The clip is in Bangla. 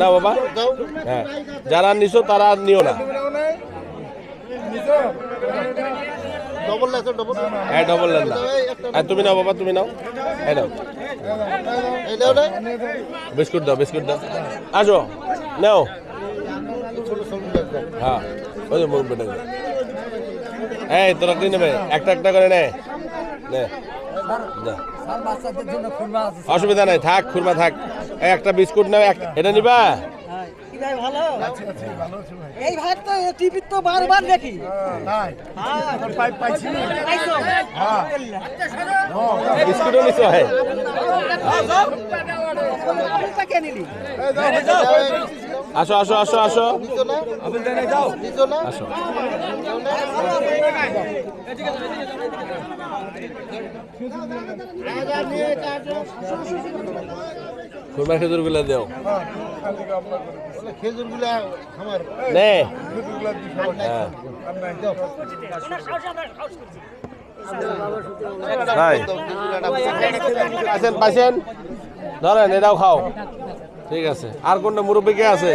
না, বাবা। হ্যাঁ। যারা নিছো, তারা আর নিও না। ডবল হ্যাঁ না। হ্যাঁ তুমি নাও, বাবা, তুমি নাও। হ্যাঁ নাও। বিস্কুট দাও বিস্কুট দাও। আসো, নাও। হ্যাঁ ওই যে মুরব্বি এই, তোরা নেবে। একটা একটা করে নে। নে। অসুবিধা নাই থাক খুরমা থাক। একটা বিস্কুট নাও এক- এটা নিবা? ভালো? এই ভাত তো টিভি তো বারবার দেখি। বিস্কুটও নিছো হ্যাঁ। কে নিলি? আসো আসো আসো আসো। আসো। খুরমা খেজুরগুলা দেও। খেজুরগুলা আমার নে পাইছেন ধরেন এটাও খাও। ঠিক আছে। আর কোনটা মুরব্বী কে আছে?